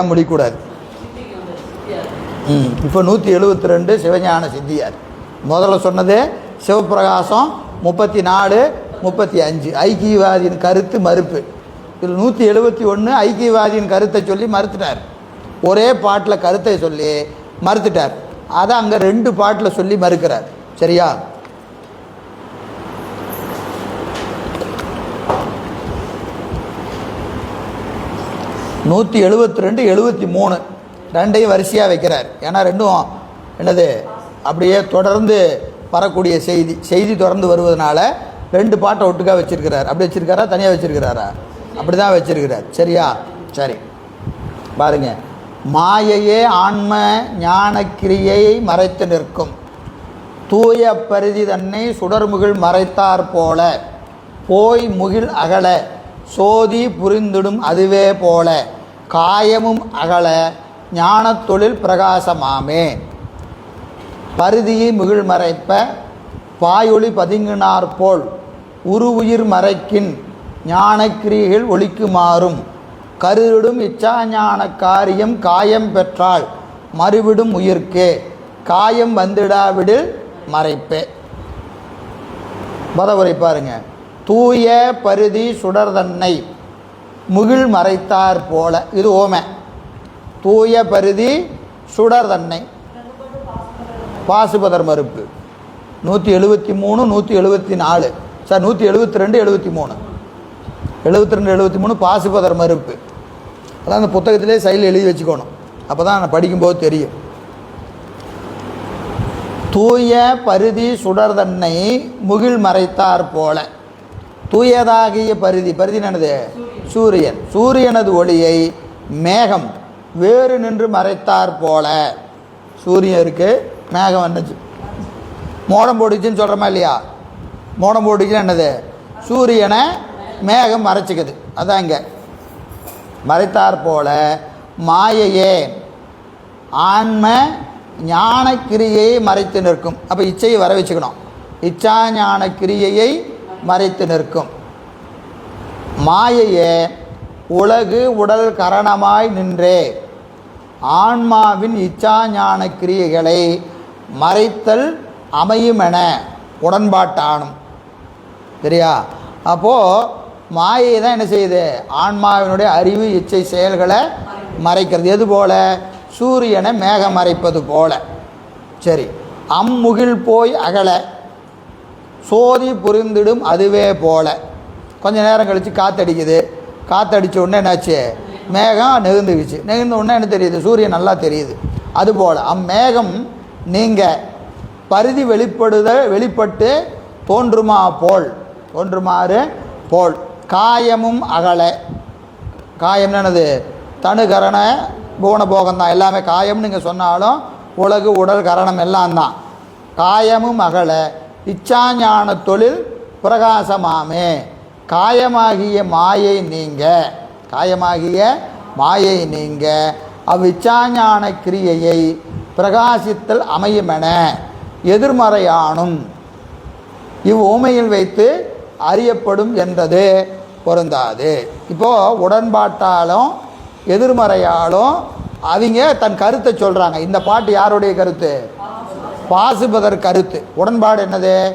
முடிக்கூடாது ம் இப்போ நூற்றி எழுபத்தி ரெண்டு சிவஞான சித்தியார். முதல்ல சொன்னது சிவப்பிரகாசம் முப்பத்தி நாலு முப்பத்தி அஞ்சு ஐக்கியவாதியின் கருத்து மறுப்பு. இதில் நூற்றி எழுபத்தி ஒன்று ஐக்கியவாதியின் கருத்தை சொல்லி மறுத்துட்டார். ஒரே பாட்டில் கருத்தை சொல்லி மறுத்துட்டார். அதை அங்கே ரெண்டு பாட்டில் சொல்லி மறுக்கிறார். சரியா? நூற்றி எழுபத்தி ரெண்டு எழுபத்தி மூணு. ரெண்டையும் வரிசையாக வைக்கிறார். ஏன்னா ரெண்டும் என்னது? அப்படியே தொடர்ந்து வரக்கூடிய செய்தி செய்தி தொடர்ந்து வருவதனால ரெண்டு பாட்டை ஒட்டுக்கா வச்சுருக்கிறார். அப்படி வச்சிருக்காரா? தனியாக வச்சுருக்கிறாரா? அப்படி தான் வச்சுருக்கிறார். சரியா? சரி. பாருங்க. மாயையே ஆன்ம ஞானக்கிரியை மறைத்து நிற்கும். தூய பரிதி தன்னை சுடர்முகில் மறைத்தாற் போல. போய் முகில் அகல. சோதி புரிந்திடும் அதுவே போல காயமும் அகல ஞானத் தொழில் பிரகாசமாமே. பருதியை மிகிழ் மறைப்ப பாயொளி பதுங்கினார் போல் உருவுயிர் மறைக்கின் ஞானக்கிரிகள் ஒழிக்குமாறும் கருவிடும் இச்சா ஞான காரியம் காயம் பெற்றால் மறுவிடும் உயிர்க்கே. காயம் வந்திடாவிடில் மறைப்பே. பதவுரை பாருங்கள் தூய பருதி சுடர்தன்னை முகில் மறைத்தார் போல. இது ஓமை. தூய பருதி சுடர்தன்னை. பாசுபதர் மறுப்பு. நூற்றி எழுபத்தி மூணு நூற்றி எழுபத்தி நாலு. சார் நூற்றி எழுபத்தி ரெண்டு எழுபத்தி மூணு. எழுபத்தி ரெண்டு எழுபத்தி மூணு பாசுபதர் மறுப்பு. அதான் அந்த புத்தகத்திலே சைடில் எழுதி வச்சுக்கணும். அப்போ தான் நான் படிக்கும்போது தெரியும். தூய பருதி சுடர்தன்னை முகில் மறைத்தார் போல. தூயதாகிய பருதி பருதி என்னது? சூரியன். சூரியனது ஒளியை மேகம் வேறு நின்று மறைத்தார் போல. சூரியன் இருக்கு மேகம் வந்துச்சு. மோடம் போட்டுச்சுன்னு சொல்கிறோமா இல்லையா? மோடம் போட்டுச்சுன்னா என்னது? சூரியனை மேகம் மறைச்சிக்குது. அதான் இங்கே. மறைத்தார் போல மாயையே ஆன்ம ஞான கிரியையை மறைத்து நிற்கும். அப்போ இச்சையை வர வச்சுக்கணும். இச்சா ஞான கிரியையை மறைத்து நிற்கும். மாயையே உலகு உடல் கரணமாய் நின்றே. ஆன்மாவின் இச்சா ஞான கிரியைகளை மறைத்தல் அமையுமென உடன்பாட்டானும். சரியா? அப்போது மாயை தான் என்ன செய்யுது? ஆன்மாவினுடைய அறிவு இச்சை செயல்களை மறைக்கிறது. எது போல? சூரியனை மேகம் மறைப்பது போல. சரி. அம்முகில் போய் அகல. சோதி புரிந்திடும் அதுவே போல. கொஞ்ச நேரம் கழித்து காற்றடிக்குது காற்றடிச்ச உடனே என்னாச்சு? மேகம் நெகுந்துக்குச்சு. நெகுந்த உடனே என்ன தெரியுது? சூரியன் நல்லா தெரியுது. அதுபோல் அம்மேகம் நீங்கள் பரிதி வெளிப்படுத வெளிப்பட்டு தோன்றுமா போல்? தோன்றுமாறு போல். காயமும் அகல. காயம் என்னது? தனுகரண பூணபோகம் தான் எல்லாமே காயம்னு நீங்கள் சொன்னாலும் உலகு உடல் கரணம் எல்லாம் தான். காயமும் அகலை. இச்சாஞான தொழில் பிரகாசமாமே. காயமாகிய மாயை நீங்க. காயமாகிய மாயை நீங்க. அவ்விச்சாஞான கிரியையை பிரகாசித்தல் அமையுமென எதிர்மறையானும். இவ்வுமையில் வைத்து அறியப்படும் என்றது பொருந்தாது. இப்போது உடன்பாட்டாலும் எதிர்மறையாலும் அவங்க தன் கருத்தை சொல்கிறாங்க இந்த பாட்டு யாருடைய கருத்து? பாசுபதர் கருத்து. உடன்பாடு என்னது?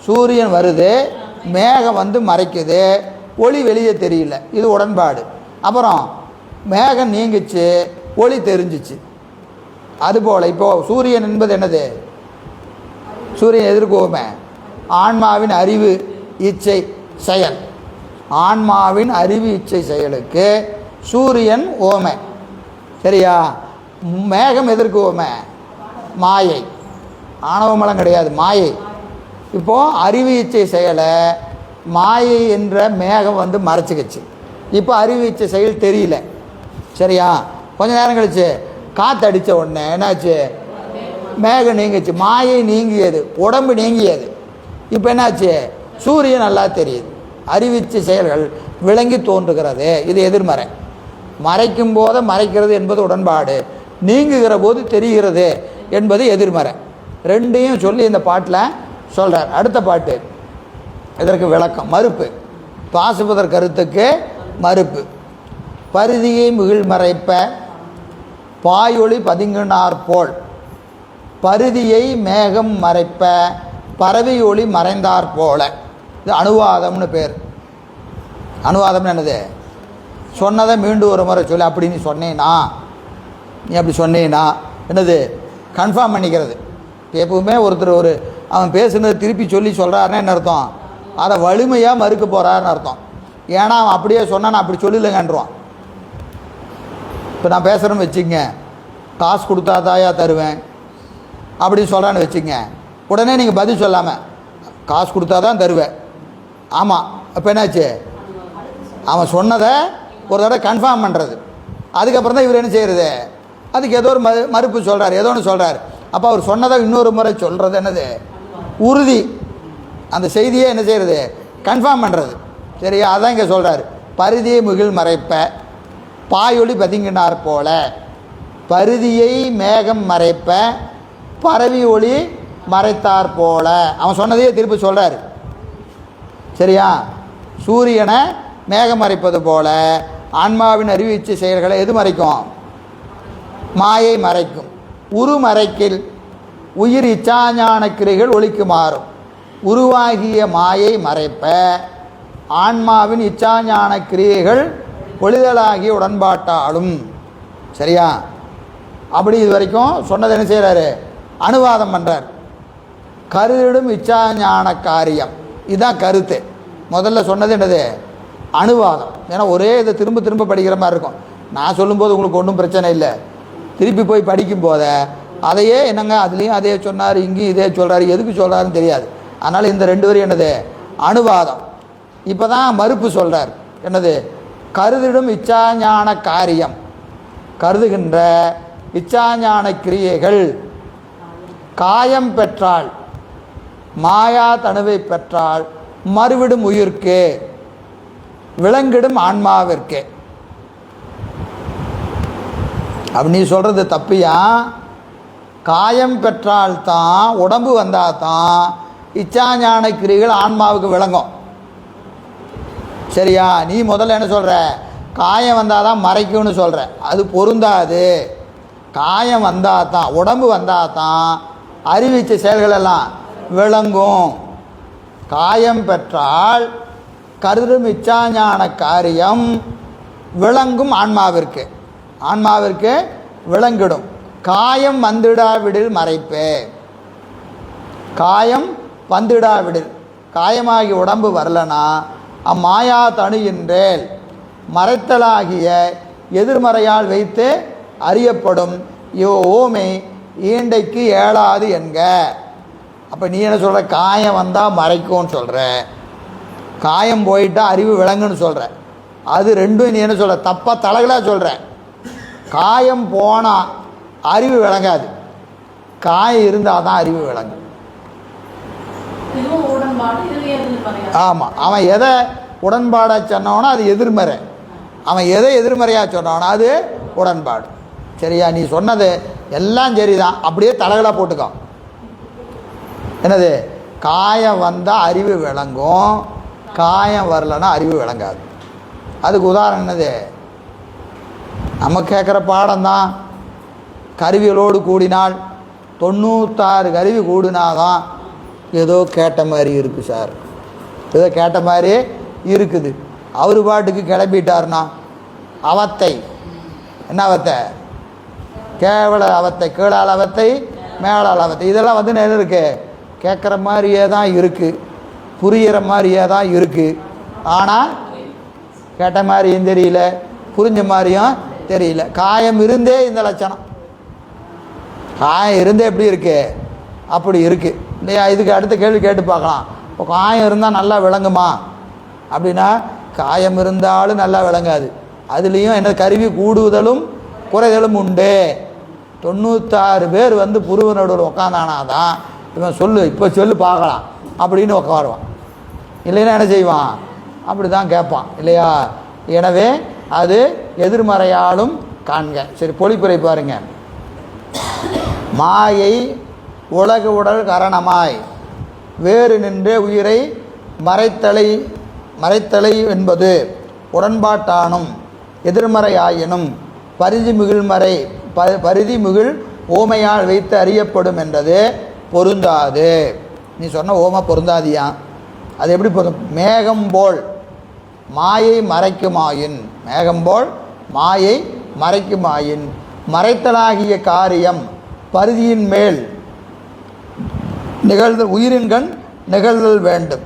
சூரியன் வருது மேகம் வந்து மறைக்குது ஒளி வெளியே தெரியல. இது உடன்பாடு. அப்புறம் மேகம் நீங்கிச்சு ஒளி தெரிஞ்சிச்சு. அதுபோல் இப்போது சூரியன் என்பது என்னது? சூரியன் எதிர்கோமே ஆன்மாவின் அறிவு இச்சை செயல். ஆன்மாவின் அறிவு இச்சை செயலுக்கு சூரியன் ஓமை. சரியா? மேகம் எதற்கு ஓமை மாயை. ஆணவமலம் கிடையாது மாயை. இப்போது அறிவு இச்சை செயலை மாயை என்ற மேகம் வந்து மறைச்சிக்கிச்சு. இப்போ அறிவு இச்சை செயல் தெரியல. சரியா? கொஞ்ச நேரம் கழிச்சு காற்றடித்த உடனே என்னாச்சு? மேகம் நீங்கிச்சு. மாயை நீங்கியது. உடம்பு நீங்கியது. இப்போ என்னாச்சு? சூரியன் நல்லா தெரியுது. அறிவிச்ச செயல்கள் விளங்கி தோன்றுகிறது. இது எதிர்மறை. மறைக்கும் போது மறைக்கிறது என்பது உடன்பாடு. நீங்குகிற போது தெரிகிறது என்பது எதிர்மறை. ரெண்டையும் சொல்லி இந்த பாட்டில் சொல்கிறார் அடுத்த பாட்டு. இதற்கு விளக்கம். மறுப்பு. பாசுபதர் கருத்துக்கு மறுப்பு. பருதியை மிகிழ் மறைப்ப பாயொளி பதுங்கினார் போல். பருதியை மேகம் மறைப்ப பறவை ஒளி மறைந்தார் போல. இது அணுவாதம்னு பேர். அணுவாதம்னு என்னது? சொன்னதை மீண்டும் ஒரு முறை சொல்லி. அப்படி நீ சொன்னேனா? நீ அப்படி சொன்னேனா? என்னது? கன்ஃபார்ம் பண்ணிக்கிறது. எப்பவுமே ஒருத்தர் ஒரு அவன் பேசுனதை திருப்பி சொல்லி சொல்கிறாருன்னா என்ன அர்த்தம்? அதை வலிமையாக மறுக்க போகிறாருன்னு அர்த்தம். ஏன்னா அவன் அப்படியே சொன்னா நான் அப்படி சொல்லலைங்கன்றான் இப்போ நான் பேசுகிறேன்னு வச்சுங்க காசு கொடுத்தா தாயா தருவேன். அப்படின்னு சொல்கிறான்னு வச்சுங்க உடனே நீங்கள் பதில் சொல்லாமல் காசு கொடுத்தா தான் தருவேன். ஆமாம் அப்போ என்னாச்சு? அவன் சொன்னதை ஒரு தடவை கன்ஃபார்ம் பண்ணுறது அதுக்கப்புறம் தான் இவர் என்ன செய்கிறது அதுக்கு ஏதோ ஒரு மறு மறுப்பு சொல்கிறார் ஏதோ ஒன்று சொல்கிறார் அப்போ அவர் சொன்னதை இன்னொரு முறை சொல்கிறது என்னது? உறுதி. அந்த செய்தியை என்ன செய்கிறது கன்ஃபார்ம் பண்ணுறது சரியா? அதான் இங்கே சொல்கிறார் பருதியை முகில் மறைப்ப. பாயொளி பதுங்கினார் போல. பருதியை மேகம் மறைப்ப. பரவி ஒளி மறைத்தார் போல. அவன் சொன்னதையே திருப்பி சொல்கிறார் சரியா? சூரியனை மேகம் மறைப்பது போல. ஆன்மாவின் அறிவிச்சு செயல்களை எது மறைக்கும்? மாயை மறைக்கும். உருமறைக்கில் உயிர் இச்சாஞான கிரைகள் ஒளிக்கு மாறும் உருவாகிய மாயை மறைப்ப ஆன்மாவின் இச்சாஞான கிரியைகள் ஒளிதலாகிய உடன்பாட்டாலும். சரியா? அப்படி இது வரைக்கும் சொன்னது என்ன செய்கிறாரு அனுவாதம் பண்ணுறார் கருதிடும் இச்சாஞான காரியம். இதுதான் கருத்து. முதல்ல சொன்னது என்னது? அனுவாதம். ஏன்னா ஒரே இதை திரும்ப திரும்ப படிக்கிற மாதிரி இருக்கும். நான் சொல்லும்போது உங்களுக்கு ஒன்றும் பிரச்சனை இல்லை. திருப்பி போய் படிக்கும் போத அதையே என்னங்க அதுலேயும் அதே சொன்னார் இங்கேயும் இதே சொல்கிறாரு எதுக்கு சொல்கிறாருன்னு தெரியாது. அதனால் இந்த ரெண்டு வரையும் என்னது? அனுவாதம் இப்போ தான் மறுப்பு சொல்கிறார் என்னது? கருதிடும் இச்சாஞான காரியம். கருதுகின்ற இச்சாஞான கிரியைகள். காயம் பெற்றால் மாயா தனுவை பெற்றால் மறுவிடும் உயிர்க்கு. விளங்கிடும் ஆன்மாவிற்கு. அப்படி நீ சொல்கிறது தப்பியா? காயம் பெற்றால்தான் உடம்பு வந்தால் தான் இச்சாஞான கிரிகள் ஆன்மாவுக்கு விளங்கும். சரியா? நீ முதல்ல என்ன சொல்கிற காயம் வந்தால் தான் மறைக்கும்னு சொல்கிற அது பொருந்தாது. காயம் வந்தால் தான் உடம்பு வந்தால் தான் அறிவித்த செயல்கள் எல்லாம் விளங்கும். காயம் பெற்றால் கருதும் இச்சாஞான காரியம் விளங்கும் ஆன்மாவிற்கு. ஆன்மாவிற்கு விளங்கிடும். காயம் வந்திடாவிடில் மறைப்பே. காயம் வந்திடாவிடில். காயமாகி உடம்பு வரலனா அம்மாயா தணுகின்றேல். மறைத்தலாகிய எதிர்மறையால் வைத்து அறியப்படும் இவ ஓமை ஈண்டைக்கு ஏழாது என்க. அப்போ நீ என்ன சொல்கிற காயம் வந்தால் மறைக்கும்னு சொல்கிற காயம் போயிட்டா அறிவு விளங்குன்னு சொல்கிற அது ரெண்டும் நீ என்ன சொல்கிற தப்பாக தலைகளாக சொல்கிற காயம் போனால் அறிவு விளங்காது. காயம் இருந்தால் தான் அறிவு விளங்கும். ஆமாம் அவன் எதை உடன்பாடாக சொன்னவனோ அது எதிர்மறை. அவன் எதை எதிர்மறையாக சொன்னவனோ அது உடன்பாடு. சரியா நீ சொன்னது எல்லாம் சரிதான். அப்படியே தலைகளாக போட்டுக்கோ. என்னது? காயம் வந்தால் அறிவு விளங்கும். காயம் வரலன்னா அறிவு விளங்காது. அதுக்கு உதாரணம் என்னது? நம்ம கேட்குற பாடம்தான். கருவிகளோடு கூடினால் தொண்ணூத்தாறு கருவி கூடினாதான் ஏதோ கேட்ட மாதிரி இருக்குது சார். ஏதோ கேட்ட மாதிரி இருக்குது. அவர் பாட்டுக்கு கிளம்பிட்டாருனா அவத்தை. என்ன அவத்தை? கேவல அவத்தை கீழால் அவத்தை மேலால் அவத்தை. இதெல்லாம் வந்து என்ன இருக்கு? கேட்குற மாதிரியே தான் இருக்குது புரிகிற மாதிரியே தான் இருக்குது ஆனால் கேட்ட மாதிரியும் தெரியல புரிஞ்ச மாதிரியும் தெரியல. காயம் இருந்தே இந்த லட்சணம். காயம் இருந்தே எப்படி இருக்கு? அப்படி இருக்கு. இல்லையா? இதுக்கு அடுத்த கேள்வி கேட்டு பார்க்கலாம். இப்போ காயம் இருந்தால் நல்லா விளங்குமா? அப்படின்னா காயம் இருந்தாலும் நல்லா விளங்காது. அதுலேயும் என்ன கருவி கூடுதலும் குறைதலும் உண்டு. தொண்ணூத்தாறு பேர் வந்து புருவ நடுவில் உக்காந்தானாதான் இவன் சொல்லு இப்போ சொல்லு பார்க்கலாம். அப்படின்னு உட்காருவான் இல்லைன்னா என்ன செய்வான்? அப்படி தான் கேட்பான். இல்லையா? எனவே அது எதிர்மறையாலும் காண்க. சரி பொழிப்புரை பாருங்க. மாயை உலக உடல் கரணமாய். வேறு நின்றே உயிரை மறைத்தலை மறைத்தலை என்பது உடன்பாட்டானும் எதிர்மறையாயினும் பரிதி மிகிழ்மறை ப பரிதி மிகிழ் ஓமையால் வைத்து அறியப்படும் என்றது பொருந்தாது. நீ சொன்ன ஓமை பொருந்தாதியா? அது எப்படி பொருந்தும்? மேகம் போல். மாயை மறைக்குமாயின். மேகம் போல் மாயை மறைக்குமாயின் மறைத்தலாகிய காரியம் பருதியின் மேல். நிகழ்தல் உயிரின்கண் நிகழ்தல் வேண்டும்.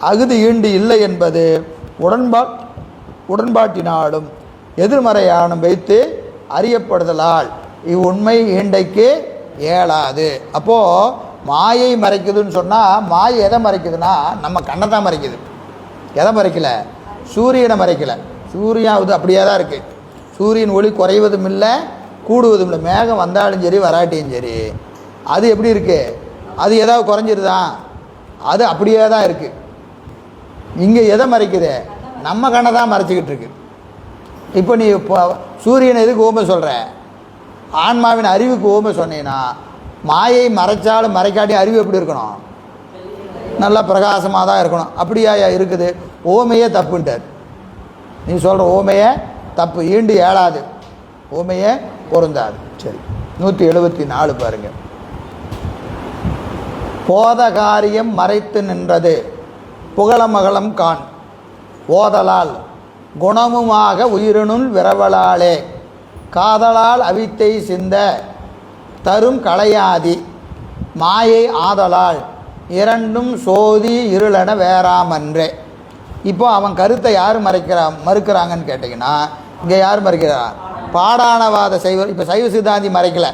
அகுதி ஈண்டு இல்லை என்பது உடன்பா உடன்பாட்டினாலும் எதிர்மறையானும் வைத்து அறியப்படுதலால் இவ்வுண்மை ஈண்டைக்கு இயலாது. அப்போது மாயை மறைக்குதுன்னு சொன்னால் மாயை எதை மறைக்குதுன்னா நம்ம கண்ணை தான் மறைக்குது. எதை மறைக்கல? சூரியனை மறைக்கலை. சூரியன் அது அப்படியே தான் இருக்குது சூரியன் ஒளி குறைவதும் இல்லை கூடுவதும் இல்லை. மேகம் வந்தாலும் சரி வராட்டியும் சரி. அது எப்படி இருக்குது அது ஏதாவது குறைஞ்சிருதா? அது அப்படியே தான் இருக்குது இங்கே எதை மறைக்குது? நம்ம கண்ணை தான் மறைச்சிக்கிட்டு இருக்கு. இப்போ நீ இப்போ சூரியனை எதுக்கு ஓமை சொல்கிற ஆன்மாவின் அறிவுக்கு ஓமை சொன்னீங்கன்னா மாயை மறைச்சாலும் மறைக்காட்டி அறிவு எப்படி இருக்கணும்? நல்லா பிரகாசமாக தான் இருக்கணும். அப்படியா இருக்குது? ஓமையே தப்புன்ட்டார். நீ சொல்கிற ஊமையை தப்பு ஈண்டு ஏழாது. ஊமையை பொருந்தாது. சரி. நூற்றி எழுபத்தி நாலு பாருங்கள் போத காரியம் மறைத்து நின்றது. புகழமகளம் காண். ஓதலால் குணமுமாக உயிரினுள் விரவலாலே காதலால் அவித்தை சிந்த. தரும் களையாதி. மாயை ஆதலால் இரண்டும் சோதி இருளென வேறாமன்றே. இப்போ அவன் கருத்தை யார் மறைக்கிறா மறுக்கிறாங்கன்னு கேட்டிங்கன்னா இங்கே யார் மறுக்கிறா? பாடானவாத சைவர் இப்போ சைவ சித்தாந்தி மறைக்கல.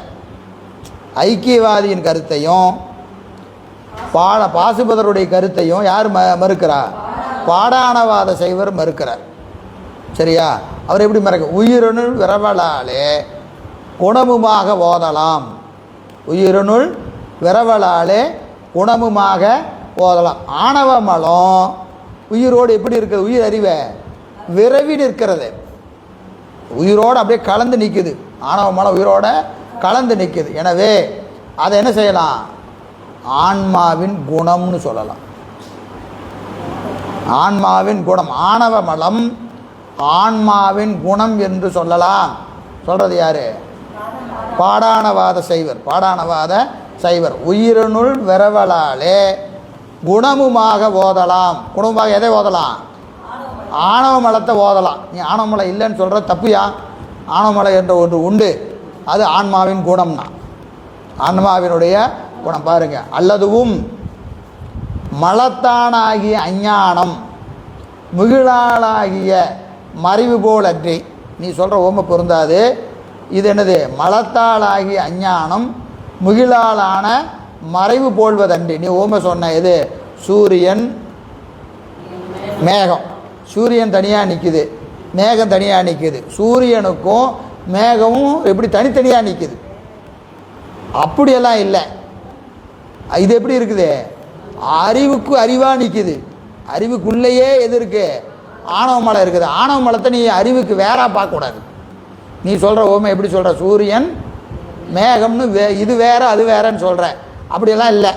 ஐக்கியவாதியின் கருத்தையும் பாட பாசுபதருடைய கருத்தையும் யார் ம மறுக்கிறா? பாடானவாத சைவர் மறுக்கிறார். சரியா? அவர் எப்படி மறக்க உயிரினுள் விரவலாலே குணமுமாக ஓதலாம். உயிரினுள் விரவலாலே குணமுமாக ஓதலாம். ஆணவ மலம் உயிரோடு எப்படி இருக்குது உயிர் அறிவை. விரவி நிற்கிறது உயிரோடு அப்படியே கலந்து நிற்குது ஆணவ மலம் உயிரோட கலந்து நிற்குது எனவே அதை என்ன செய்யலாம்? ஆன்மாவின் குணம்னு சொல்லலாம். ஆன்மாவின் குணம். ஆணவ மலம் ஆன்மாவின் குணம் என்று சொல்லலாம். சொல்கிறது யாரு? பாடானவாத சைவர். பாடானவாத சைவர். உயிரினுள் விரவலாலே குணமுமாக ஓதலாம். குணமுமாக எதை ஓதலாம்? ஆணவ மலத்தை ஓதலாம். நீ ஆணவ மலை இல்லைன்னு சொல்கிற தப்புயா? ஆணவ என்ற ஒன்று உண்டு. அது ஆன்மாவின் குணம்னா. ஆன்மாவினுடைய குணம் பாருங்க. அல்லதுவும் மலத்தானாகிய அஞ்ஞானம் முகிழாளாகிய மறைவு போல் அன்றி. நீ சொல்கிற ஓமை பொருந்தாது. இது என்னது? மலத்தாளாகிய அஞ்ஞானம் முகிலாலான மறைவு போல்வதன்றி நீ ஓமை சொன்ன இது சூரியன் மேகம். சூரியன் தனியாக நிற்குது மேகம் தனியாக நிற்குது சூரியனுக்கும் மேகமும் எப்படி தனித்தனியாக நிற்குது அப்படியெல்லாம் இல்லை. இது எப்படி இருக்குது? அறிவுக்கு அறிவாக நிற்குது அறிவுக்குள்ளேயே எது இருக்குது ஆணவ மலை இருக்குது. ஆணவ மலத்தை நீ அறிவுக்கு வேறாக பார்க்கக்கூடாது. நீ சொல்கிற ஓமை எப்படி சொல்கிற சூரியன் மேகம்னு வே இது வேற அது வேறன்னு சொல்கிற அப்படியெல்லாம் இல்லை.